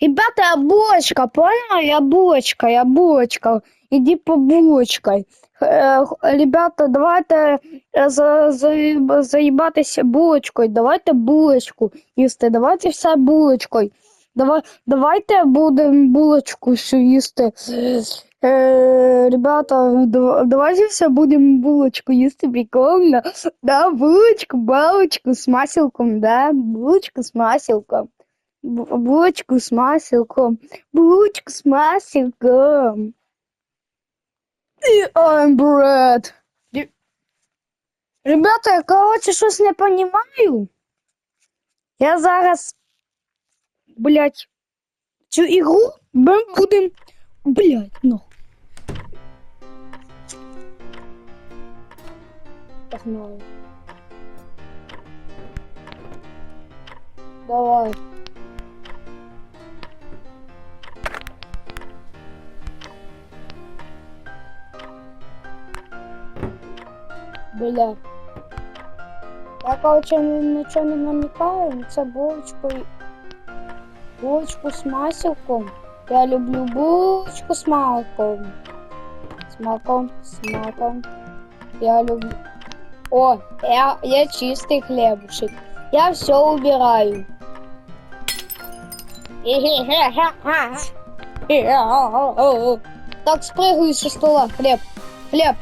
Ребята, я булочка, понял? Я булочка, я булочка. Иди по булочкой. Е, Ребята, давайте е, за, за, заїбатися булочкою. Давайте булочку їсти. Давайте все булочкою. Давай, давайте будемо булочку всю їсти. Е, ребята, давайте все будемо булочку їсти прикольно. Да, булочку, балочку с маселком, да, булочку с маселком. Бу- Булочку с маселком. Булочку с маселком. И I'm. Ре- Ребята, я, короче, щось не понимаю. Я зараз, блядь, цю ігру ми будем, блядь, ну. Погнали. Давай. Бля. Я, короче, ні- нічого не намікаю, це булочку, і- булочку з маселком. Я люблю булочку з маком. З маком, з маком. Я люблю. О, я, я чистый хлебушек. Я все убираю. Так, спрыгивай со стола, хлеб. Хлеб.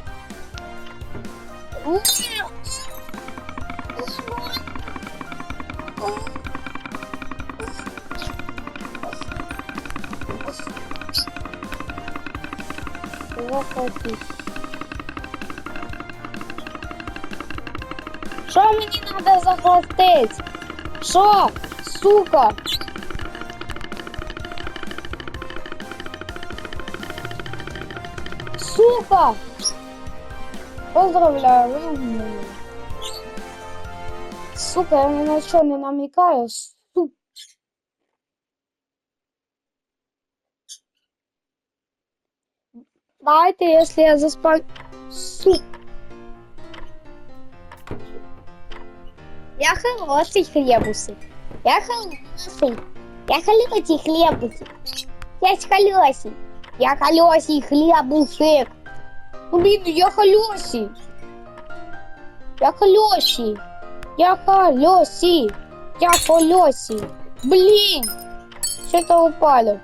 Що мені треба захватити? Що? Сука? Сука! Поздравляю, ви вміли. Сука, я ні на що не намікаю. Сука. Давайте, если я заспал... Сука. Я хороший хлебусик. Я хороший. Я холосий хлебусик. Я ж холосий. Я холосий хлебусик. Ну, блин, я холосий. Я холосий. Я холосий. Я холосий. Блин. Что-то упало.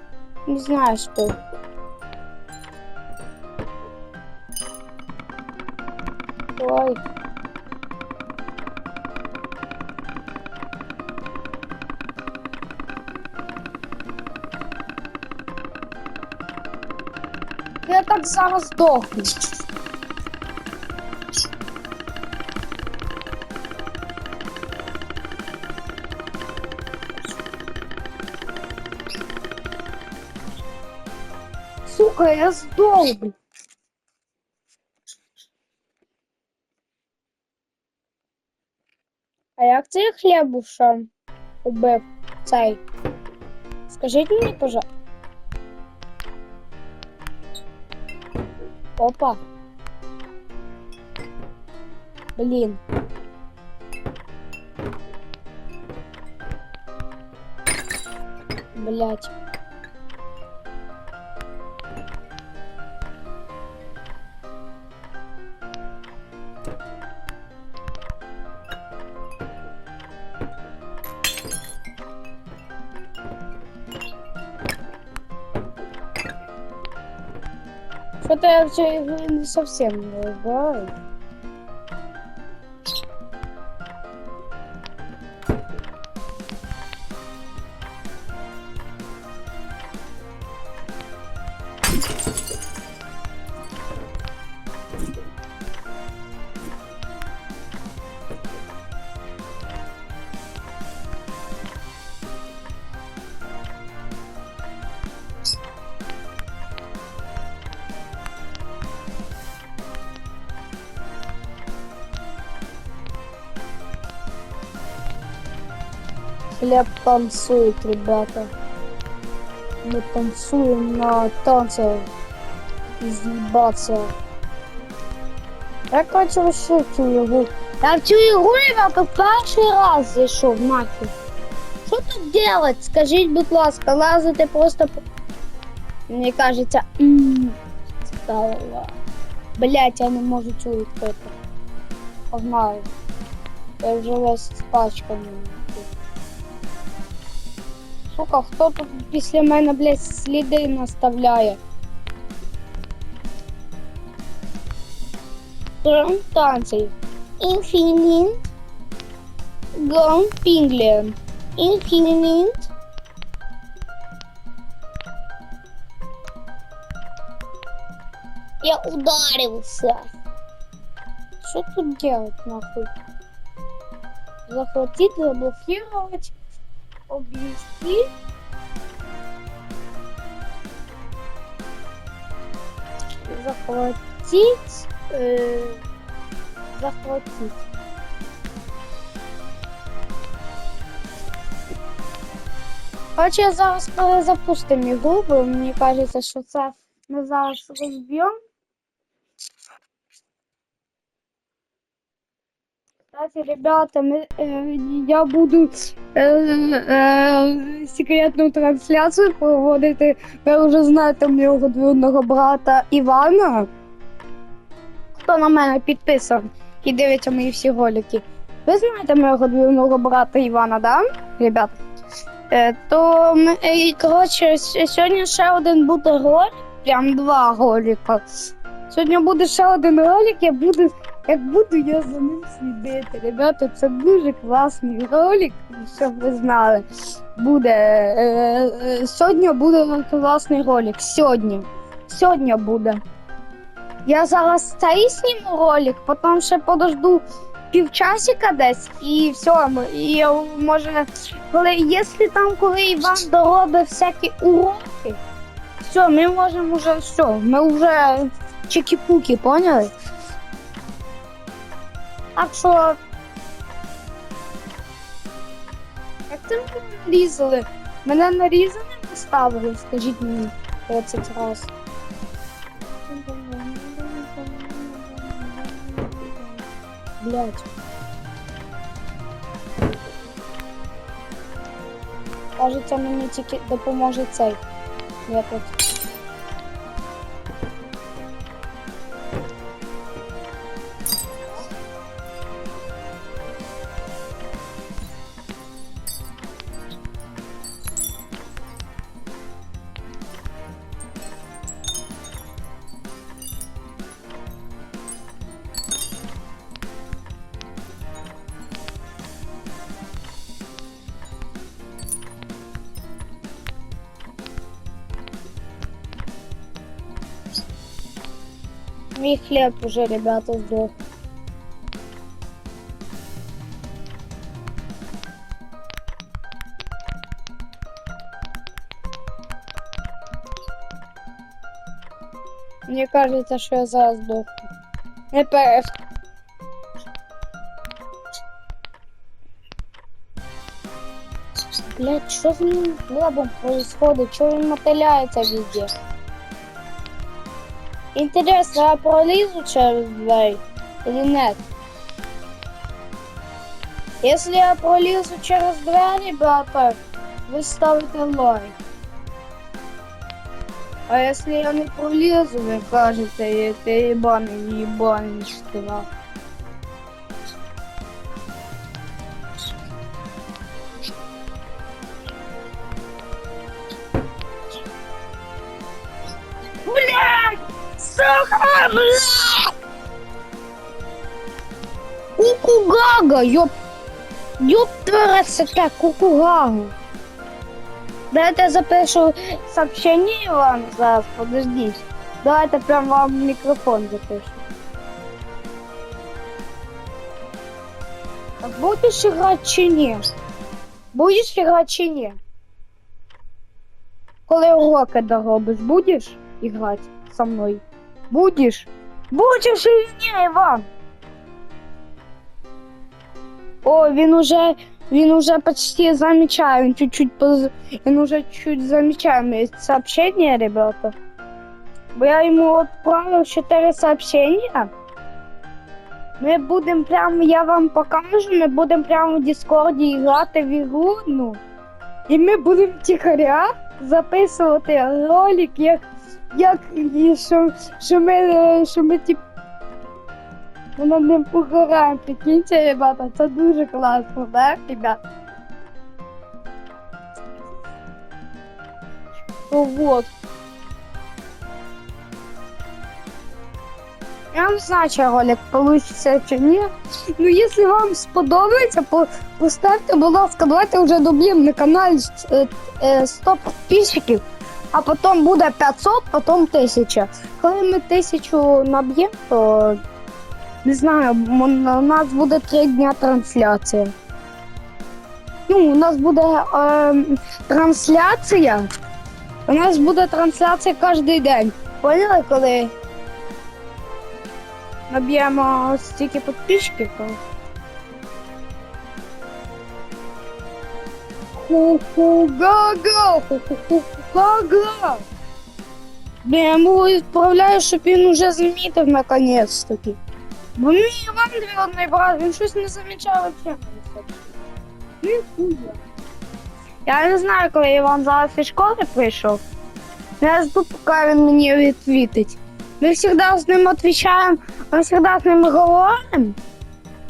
Не знаю, что. Ой. Зараз здохну. Сука, я здох. А як цей хлібуша убив цей? Скажіть мені, пожалуйста. Опа. Блін. Блять. Что-то я не совсем не. Хлеб танцует, ребята. Мы танцуем на танце. Изъебаться. Я хочу вообще цю ігру. Я в цю ігру, ребята, перший раз зайшов нахер. Що що тут делать? Скажіть, будь ласка, лазити просто по... Мені кажеться, стало. Блять, я не можу цю відкрити. Погнали. Я вже весь спачканий. Сука, хто тут після мене, блядь, сліди наставляє? Трон танцей. Інфінінт. Гон Пінглен. Інфінінт. Я ударился. Что тут делать, нахуй? Захватить, заблокировать, Обвести. Захватить. Э, захватить. Короче, я зараз перезапустимо ігру, бо мені кажеться, що це ми зараз розб'ємо. Кстати, ребята, мы, э, я буду э, э, секретну трансляцію проводити. Ви вже знаєте мого двоюродного брата Івана. Хто на мене підписаний і дивиться мої всі ролики. Ви знаєте мого двоюродного брата Івана, да, ребята? Е, то ми, е, і, коротше, с- сьогодні ще один буде ролик, прям два ролика. Сьогодні буде ще один ролик, я буду, як буду я за ним слідити. Ребята, це дуже класний ролик, щоб ви знали. Буде е, е, сьогодні буде класний ролик. Сьогодні. Сьогодні буде. Я зараз цей зніму ролик, потім ще подожду півчасика десь і все. І е, може, коли, якщо там, коли Іван доробить всякі уроки, все, ми можемо вже все. Ми вже чекі-пуки, поняли? Так що. Як це мене нарізали? Мене нарізаним ставили, скажіть мені 30 разів. Блять. Кажеться, мені тільки допоможе цей метод. Мій хліб уже, ребята, здох. Мені кажеться, що я зараз здохну. Не перех. Блять, що з моїм хлебом происходит? Чого він мотиляється везде? Интересно, я пролізу через двері или нет? Если я пролізу через двері, ребята, вы ставите лайк. А если я не пролезу, вы кажете, это ебаный ебаный штраф. Кукугага, ёп... Ёп тварь кукугага. Дайте я запишу сообщение вам зараз, подождите. Давайте прям вам микрофон запишу. Будешь играть чи ні? Будеш играть чи ні? Коли уроки доробиш, будеш играть со мной? Будешь? Будешь или ні, Іван? О, він уже, він уже почти замечает, він чуть-чуть, поз... він уже чуть замечает мои сообщения, ребята. Бо я йому отправив 4 сообщения. Ми будемо прямо, я вам покажу, ми будемо прямо в Дискорді грати в ігру, ну. І ми будемо тихаря записувати ролик, як, як і що, що ми, е, що ми тип. Ми над ним угораємо, прикиньте, ребята, це дуже класно, да, ребят? То вот. Я не знаю, чи ролик получится чи ні. Ну, якщо вам сподобається, по- поставте, будь ласка, давайте вже доб'ємо на каналі е, е, 100 підписчиків, а потім буде 500, потім 1000. Коли ми 1000 наб'ємо, то не знаю, у нас буде 3 дня трансляція. Ну, у нас буде е, трансляція. У нас буде трансляція кожен день. Поняли, коли наб'ємо стільки підписчиків? Ху-ху-га-га, ху-ху-га-га. Блін, я йому відправляю, щоб він уже замітив наконець-таки. Бо мій Іван двоюродний брат, він щось не замічав взагалі. Він хуя. Я не знаю, коли Іван зараз зі школи прийшов. Я жду, поки він мені відвітить. Ми завжди з ним відповідаємо, ми завжди з ним говоримо.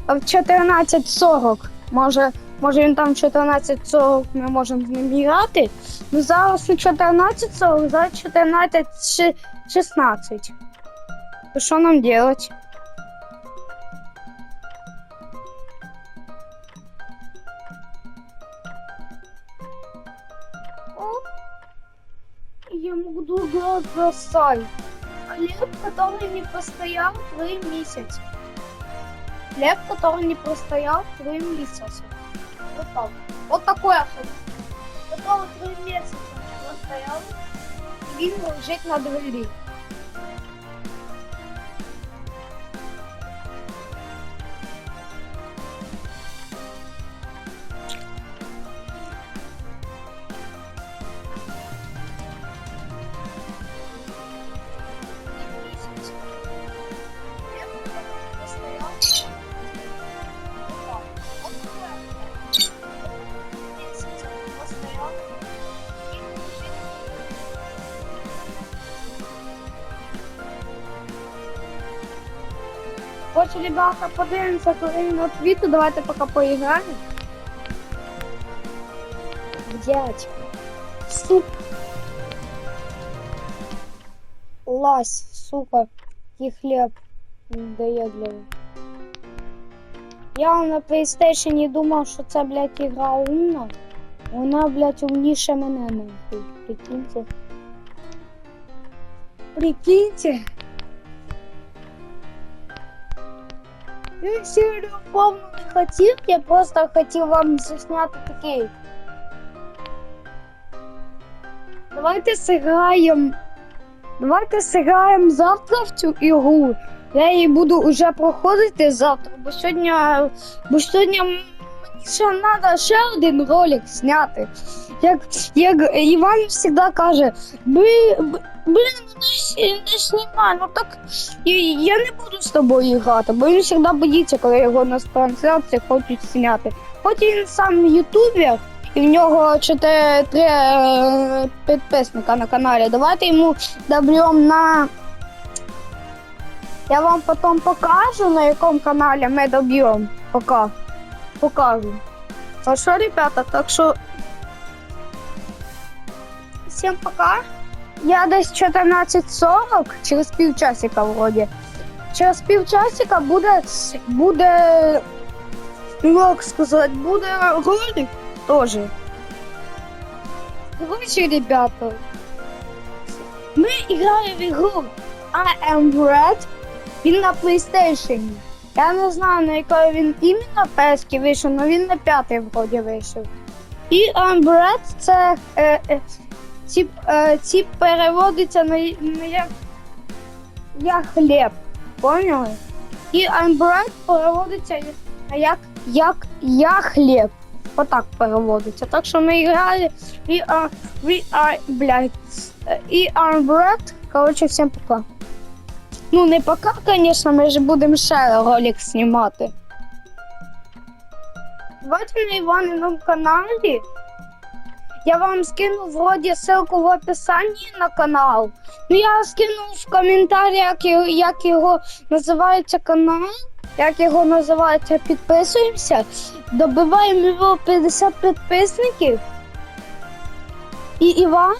А в 14.40, може, може він там в 14.40 ми можемо з ним грати. Ну зараз у 14.40, зараз 14.16. То що нам робити? Я играть за сайт. Хлеб, который не простоял три месяца. Хлеб, который не простоял три месяца. Вот так. Вот такой хлеб. Который три месяца не простоял. И він лежить на двері. Хоче, ребята, подивимося, коли він отвіту, давайте поки поіграємо. Дядь. Суп. Лась, сука, і хліб них. Я на PlayStation думав, що це, блядь, ігра умна. Вона, блядь, умніше мене нахуй. Прикиньте. Прикиньте. Я не хотів, я просто хотів вам засняти такий. Давайте сыграем. Давайте сыграем завтра в цю ігру. Я її буду вже проходити завтра, бо сьогодні, бо сьогодні ще треба ще один ролик зняти. Як, як Іван завжди каже, блін, не, не знімай, ну так я не буду з тобою грати, бо він завжди боїться, коли його на трансляції хочуть зняти. Хоч він сам ютубер, і в нього 4 3 е, підписника на каналі. Давайте йому доб'ємо на. Я вам потім покажу, на якому каналі ми доб'ємо. Пока. Покажу. А що, ребята, так що. Всім пока. Я десь 14.40, через півчасика вроді. Через півчасика буде. буде. ну, Як сказати, буде ролик теж. Короче, ребята. Ми граємо в ігру I Am Bread. Він на PlayStation. Я не знаю, на якої він іменно пески вийшов, але він на п'ятий вроді вийшов. І I'm це е, е, ці, е, ці переводиться на, на як, як хліб. Поняли? І I'm переводиться на як, як я хліб. Отак переводиться. Так що ми грали і are bread. Короче, всім пока. Ну, не пока, конечно, ми ж будемо ще ролик знімати. Давайте на Іваниному каналі. Я вам скину вроді ссылку в описанні на канал. Ну я скину в коментарях, як, як його називається канал, як його називається, підписуємося. Добиваємо його 50 підписників. І Іван.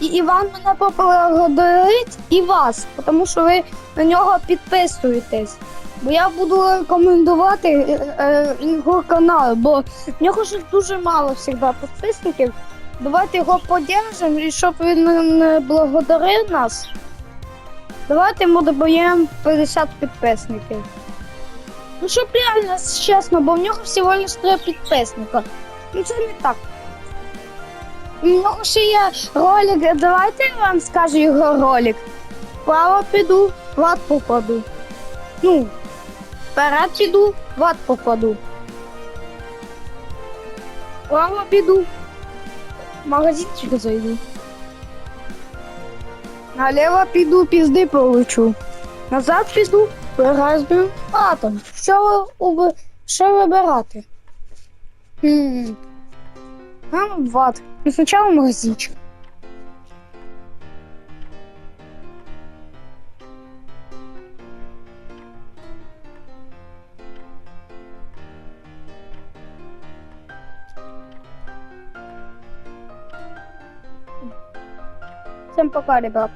І Іван мене поблагодарить і вас, тому що ви на нього підписуєтесь. Бо я буду рекомендувати е, е, його канал, бо в нього ж дуже мало завжди підписників. Давайте його подержимо, і щоб він не- благодарив нас. Давайте йому добаємо 50 підписників. Ну, щоб реально чесно, бо в нього всього лиш 3 підписника. Ну це не так. У нього ще є ролик. Давайте я вам скажу його ролик. Вправо піду, в ад попаду. Ну, вперед піду, в ад попаду. Вправо піду. Магазинчик зайду. Налево піду, пізди получу. Назад піду, розбив атом. Що, ви- що вибирати? Хм. Нам в ад. Ну, сначала магазинчик. Всем пока, ребят.